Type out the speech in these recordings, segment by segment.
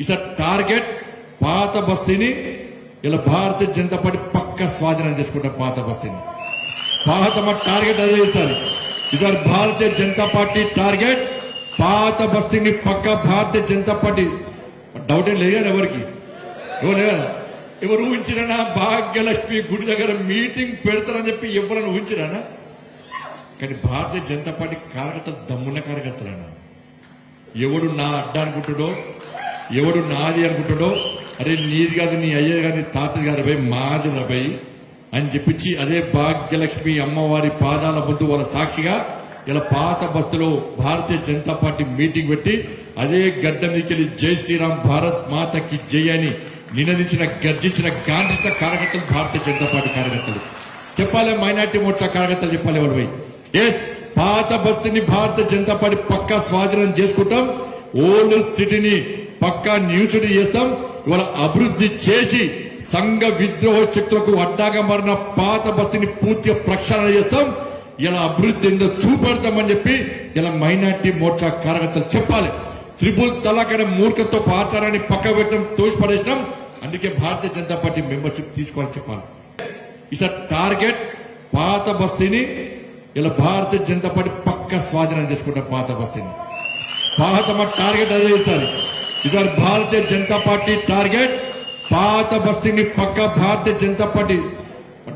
Is target పాత బస్తీని ఇలా Bharatiya Janata party పక్క స్వాధీనం చేసుకుంటాం పాత బస్తీని. పాత మా టార్గెట్ అదే ఇస్తారు ఈసారి భారతీయ జనతా పార్టీ టార్గెట్ పాత బస్తీని పక్క భారతీయ జనతా పార్టీ. డౌట్ ఏం లేదు ఎవరికి? ఎవరు లేదా ఎవరు ఊహించినా భాగ్యలక్ష్మి గుడి దగ్గర మీటింగ్ పెడతారని చెప్పి ఎవరైనా ఊహించిరానా కానీ భారతీయ జనతా పార్టీ కార్యకర్త దమ్మున్న కార్యకర్తలన్నా. ఎవడు నా అడ్డ అనుకుంటాడో ఎవడు నాది అనుకుంటాడో అరే నీది కాదు నీ అయ్యేది కాదు నీ తాతది గారు భయ్ మాది పోయి అని చెప్పించి అదే భాగ్యలక్ష్మి అమ్మవారి పాదాల ముందు వాళ్ళ సాక్షిగా ఇలా పాత బస్సులో భారతీయ జనతా పార్టీ మీటింగ్ పెట్టి అదే గడ్డ మీదకెళ్ళి జై శ్రీరామ్ భారత్ మాతకి జై అని నినదించిన గర్జించిన గాంధిస్త కార్యకర్తలు భారతీయ జనతా పార్టీ కార్యకర్తలు. చెప్పాలి మైనార్టీ మోర్చా కార్యకర్తలు చెప్పాలి వాళ్ళు భయ్ ఎస్ పాత బస్తీని భారత జనతా పార్టీ పక్కా స్వాధీనం చేసుకుంటాం. ఓల్డ్ సిటీని పక్కా న్యూసిటీ చేస్తాం. ఇవాళ అభివృద్ధి చేసి సంఘ విద్రోహ శక్తులకు అడ్డాగా మారిన పాత బస్తీని పూర్తిగా ప్రక్షాళన చేస్తాం. ఇలా అభివృద్ధి ఏందో చూపెడతామని చెప్పి ఇలా మైనార్టీ మోర్చా కార్యకర్తలు చెప్పాలి. త్రిపుల్ తలాక్ అనే మూర్ఖత్వ ఆచారాన్ని పక్క పెట్టడం తోసిపడేసినాం. అందుకే భారతీయ జనతా పార్టీ మెంబర్షిప్ తీసుకోవాలని చెప్పాలి. ఇస్ టార్గెట్ పాత బస్తీని ఇలా భారతీయ జనతా పార్టీ పక్క స్వాధీనం చేసుకుంటాం పాత బస్తీని. పాత మా టార్గెట్ అదే ఇస్తారు ఈసారి భారతీయ జనతా పార్టీ టార్గెట్ పాత బస్తీని పక్క భారతీయ జనతా పార్టీ.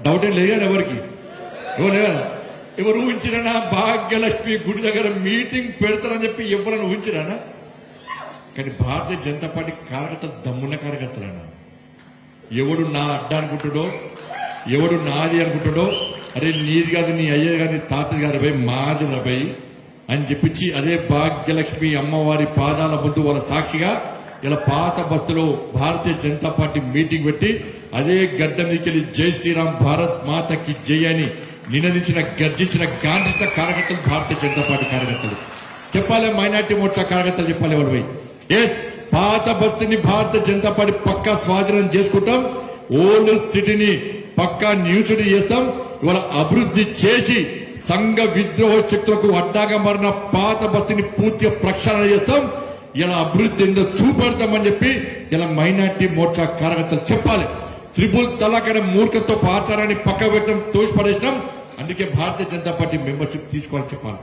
డౌట్ ఏం లేదు ఎవరికి? ఎవరు లేదా ఎవరు ఊహించినా భాగ్యలక్ష్మి గుడి దగ్గర మీటింగ్ పెడతారని చెప్పి ఎవరైనా ఊహించిరానా కానీ భారతీయ జనతా పార్టీ కార్యకర్త దమ్మున్న కార్యకర్తలన్నా. ఎవడు నా అడ్డ అనుకుంటాడో? ఎవడు నాది అనుకుంటాడో? అరే నీది కాదు నీ అయ్యేది కాదు నీ తాతది గారు పోయి మాది పోయి అని చెప్పించి అదే భాగ్యలక్ష్మి అమ్మవారి పాదాల ముందు వాళ్ళ సాక్షిగా ఇలా పాత బస్సులో భారతీయ జనతా పార్టీ మీటింగ్ పెట్టి అదే గడ్డ మీదకెళ్ళి జై శ్రీరామ్ భారత్ మాతకి జై అని నినదించిన గర్జించిన గాంధిస్త కార్యకర్తలు భారతీయ జనతా పార్టీ కార్యకర్తలు. చెప్పాలి మైనార్టీ మోర్చా కార్యకర్తలు చెప్పాలి వాళ్ళు ఎస్ పాత బస్తీని భారతీయ జనతా పార్టీ పక్కా స్వాధీనం చేసుకుంటాం. ఓల్డ్ సిటీని పక్కా న్యూసిటీ చేస్తాం. ఇవాళ అభివృద్ధి చేసి సంఘ విద్రోహ శక్తులకు అడ్డాగా మారిన పాత బస్తిని పూర్తిగా ప్రక్షాళన చేస్తాం. ఇలా అభివృద్ధి ఏందో చూపెడతామని చెప్పి ఇలా మైనార్టీ మోర్చా కార్యకర్తలు చెప్పాలి. త్రిపుల్ తలాక్ అనే మూర్ఖత్వ ఆచారాన్ని పక్క పెట్టడం తోసిపడేసినాం. అందుకే భారతీయ జనతా పార్టీ మెంబర్షిప్ తీసుకోవాలని చెప్పాలి.